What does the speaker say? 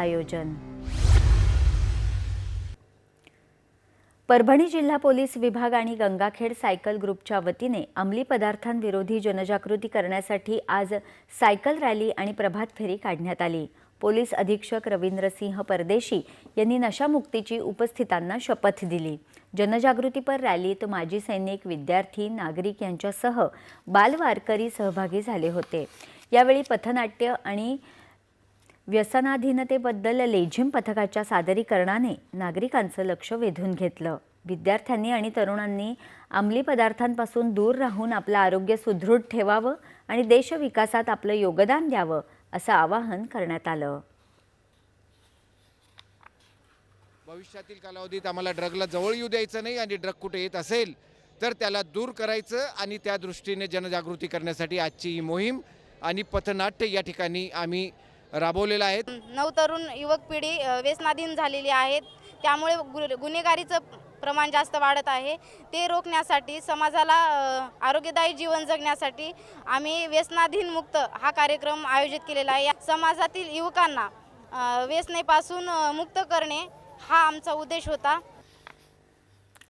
आयोजन. परभणी जिल्हा पोलीस विभाग आणि गंगाखेड सायकल ग्रुपच्या वतीने अंमली पदार्थांविरोधी जनजागृती करण्यासाठी आज सायकल रॅली आणि प्रभात फेरी काढण्यात आली. पोलीस अधीक्षक रवींद्रसिंह परदेशी यांनी नशामुक्तीची उपस्थितांना शपथ दिली. जनजागृतीपर रॅलीत माजी सैनिक विद्यार्थी नागरिक यांच्यासह बालवारकरी सहभागी झाले होते. यावेळी पथनाट्य आणि व्यसनाधीनतेबद्दल लेझिम पथकाच्या सादरीकरणाने नागरिकांचं लक्ष वेधून घेतलं. विद्यार्थ्यांनी आणि तरुणांनी अंमली पदार्थांपासून दूर राहून आपलं आरोग्य सुदृढ ठेवावं आणि देशविकासात आपलं योगदान द्यावं असं आवाहन करण्यात आलं. भविष्यातील कालावधीत आम्हाला ड्रगला जवळ येऊ द्यायचं नाही आणि ड्रग कुठे येत असेल तर त्याला दूर करायचं आणि त्या दृष्टीने जनजागृती करण्यासाठी आजची ही मोहीम आणि पथनाट्य या ठिकाणी आम्ही राबवलेलं आहे. नवतरुण युवक पिढी व्यसनाधीन झालेली आहेत. त्यामुळे गु गुन्हेगारीचं प्रमाण जास्त वाढत आहे. ते रोखण्यासाठी समाजाला आरोग्यदायी जीवन जगण्यासाठी आम्ही व्यसनाधीन मुक्त हा कार्यक्रम आयोजित केलेला आहे. समाजातील युवकांना व्यसनेपासून मुक्त करणे हा आमचा उद्देश होता.